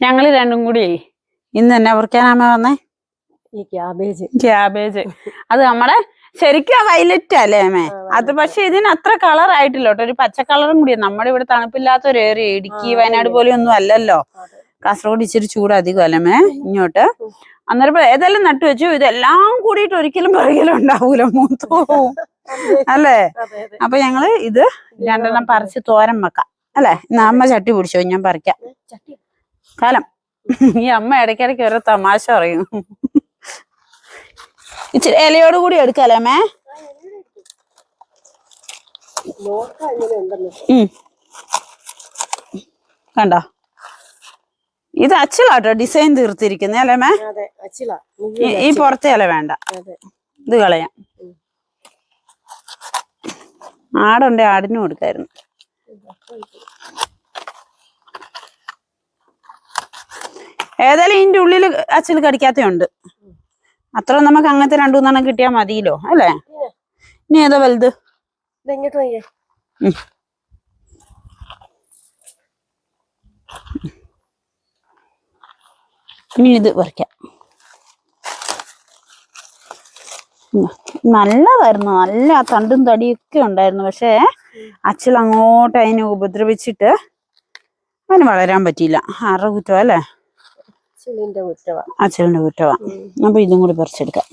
ഞങ്ങൾ രണ്ടും കൂടി ഇന്ന് തന്നെ പൊറിക്കാനാമ വന്നേ? ഈ ക്യാബേജ്. ക്യാബേജ്. അത് നമ്മടെ ശരിക്കും വൈലറ്റ് അല്ലേ അമ്മേ? അത് പക്ഷെ ഇതിന് അത്ര കളർ ആയിട്ടില്ല കേട്ടോ. ഒരു പച്ച കളറും കൂടി. നമ്മുടെ ഇവിടെ തണുപ്പില്ലാത്ത ഒരു ഏരിയ. ഇടുക്കി വയനാട് പോലെ ഒന്നും അല്ലല്ലോ. കാസർഗോഡ് ഇച്ചിരി ചൂട് അധികം അല്ലേ ഇങ്ങോട്ട്. അന്നേരം ഏതെല്ലാം നട്ടു വെച്ചു? ഇതെല്ലാം കൂടിയിട്ട് ഒരിക്കലും പറയലും ഉണ്ടാവൂല മൂത്തു പോവും അല്ലേ? അപ്പൊ ഞങ്ങൾ ഇത് രണ്ടെണ്ണം പറിച്ച് തോരൻ വെക്കാം. അല്ലേ? നമ്മ അമ്മ ചട്ടി പിടിച്ചോ? ഞാൻ പറിക്കാം. ചട്ടി. കാലം. ഈ അമ്മ ഇടയ്ക്കിടയ്ക്ക് ഒരു തമാശ പറയും. ഇച്ചിരി ഇലയോട് കൂടി എടുക്കാലേ അമ്മേ കണ്ട? ഇത് അച്ചിലാട്ടോ ഡിസൈൻ തീർത്തിരിക്കുന്നേ അല്ലേ മേ? ഈ- പുറത്തെ അല്ല വേണ്ട. ഇത് കളയാം. ആടുണ്ടെ ആടിനും കൊടുക്കായിരുന്നു ഏതായാലും ഇതിന്റെ ഉള്ളിൽ അച്ചിൽ കടിക്കാത്തയുണ്ട്. അത്ര നമുക്ക് അങ്ങനത്തെ രണ്ടു മൂന്നെണ്ണം കിട്ടിയാൽ മതിയല്ലോ അല്ലേ? ഇനി ഏതാ വലുത്. ഇനി ഇത് പറിക്കാം. നല്ലതായിരുന്നു നല്ല തണ്ടും തടിയൊക്കെ ഉണ്ടായിരുന്നു പക്ഷേ അച്ഛൻ അങ്ങോട്ട് അതിനെ ഉപദ്രവിച്ചിട്ട് അതിന് വളരാൻ പറ്റിയില്ല. ആറ് കുറ്റം അല്ലേ? ചിലിന്റെ കുറ്റവാ. കുറ്റവാ. അപ്പൊ ഇതും കൂടി പറിച്ചെടുക്കാം.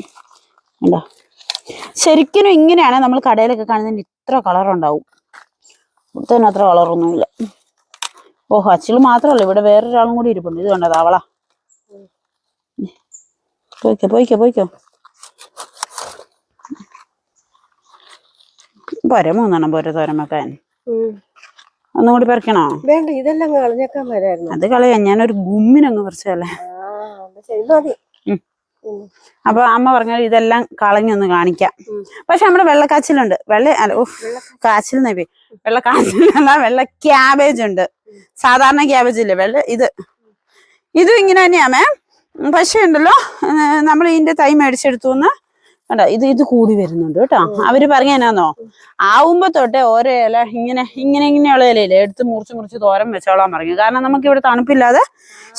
എന്താ ശരിക്കും ഇങ്ങനെയാണ് നമ്മൾ കടയിലൊക്കെ കാണുന്നതിന് ഇത്ര കളർ ഉണ്ടാവും ഇവിടുത്തെ തന്നെ അത്ര കളറൊന്നുമില്ല. ഓഹോ അച്ചിൽ മാത്രമല്ല ഇവിടെ വേറൊരാളും കൂടി ഇരിപ്പുണ്ട്. ഇത് കണ്ടത് അവളാ. പോയിക്കോ പോയിക്കോ പോയിക്കോ. പോരെ മൂന്നെണ്ണം പോരെ തോരൻ വെക്കാൻ. ഒന്നും കൂടി പറിക്കണോ? വേണ്ട ഇതെല്ലാം കളഞ്ഞേക്കാൻ വരായിരുന്നു. അത് കളയാം. ഞാനൊരു ഗുമ്മിനങ്ങ് പറിച്ചല്ലേ. അപ്പൊ അമ്മ പറഞ്ഞ ഇതെല്ലാം കളഞ്ഞൊന്ന് കാണിക്കാം. പക്ഷെ നമ്മുടെ വെള്ളക്കാച്ചിലുണ്ട്. വെള്ള അല്ല കാച്ചിൽ നബി വെള്ള കാച്ചിലല്ല വെള്ള ക്യാബേജ് ഉണ്ട്. സാധാരണ ക്യാബേജ് ഇല്ലേ? വെള്ള ഇത്. ഇതും ഇങ്ങനെ തന്നെയാമേ മാം പക്ഷേ ഉണ്ടല്ലോ നമ്മൾ ഇതിന്റെ തൈ മേടിച്ചെടുത്തു കണ്ടോ? ഇത് ഇത് കൂടി വരുന്നുണ്ട് കേട്ടോ. അവർ പറഞ്ഞ എന്നാന്നോ? ആവുമ്പോ തൊട്ടേ ഓരോ ഇല ഇങ്ങനെ ഇങ്ങനെ ഇങ്ങനെയുള്ള ഇലയില്ല? എടുത്ത് മുറിച്ച് മുറിച്ച് തോരം വെച്ചോളാൻ പറഞ്ഞു. കാരണം നമുക്ക് ഇവിടെ തണുപ്പില്ലാതെ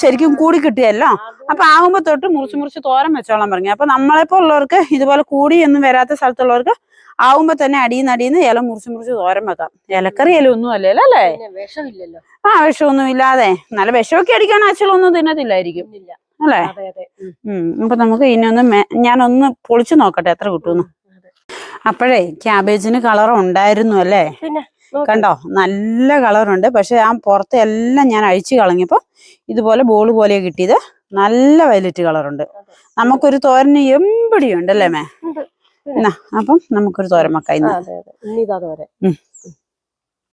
ശരിക്കും കൂടി കിട്ടിയല്ലോ. അപ്പൊ ആവുമ്പോ തൊട്ട് മുറിച്ച് മുറിച്ച് തോരം വെച്ചോളാൻ പറഞ്ഞു. അപ്പൊ നമ്മളെപ്പോ ഉള്ളവർക്ക് ഇതുപോലെ കൂടി ഒന്നും വരാത്ത സ്ഥലത്തുള്ളവർക്ക് ആവുമ്പോ തന്നെ അടിയിൽ അടിയിൽ ഇല മുറിച്ച് മുറിച്ച് തോരം വെക്കാം. ഇലക്കറി ഇല ഒന്നും അല്ലല്ലോ അല്ലേ? വിഷമില്ലല്ലോ. ആ വിഷമൊന്നും ഇല്ലാതെ. നല്ല വിഷമൊക്കെ അടിക്കാൻ അച്ഛനൊന്നും തിന്നത്തില്ലായിരിക്കും. അല്ലേ? അപ്പൊ നമുക്ക് ഇനിയൊന്ന് ഞാനൊന്ന് പൊളിച്ചു നോക്കട്ടെ എത്ര കിട്ടുമെന്ന്. അതെ. അപ്പോഴേ ക്യാബേജിന് കളർ ഉണ്ടായിരുന്നു അല്ലേ? കണ്ടോ? നല്ല കളറുണ്ട്. പക്ഷെ ആ പുറത്ത് എല്ലാം ഞാൻ അഴിച്ചു കളഞ്ഞപ്പോ ഇതുപോലെ ബോൾ പോലെ കിട്ടിയത്. നല്ല വയലറ്റ് കളറുണ്ട്. നമുക്കൊരു തോരന് എമ്പടിയുണ്ട് അല്ലേ മേ. എന്നാ അപ്പം നമുക്കൊരു തോരൻ വെക്കാം ആ, ഇന്ന്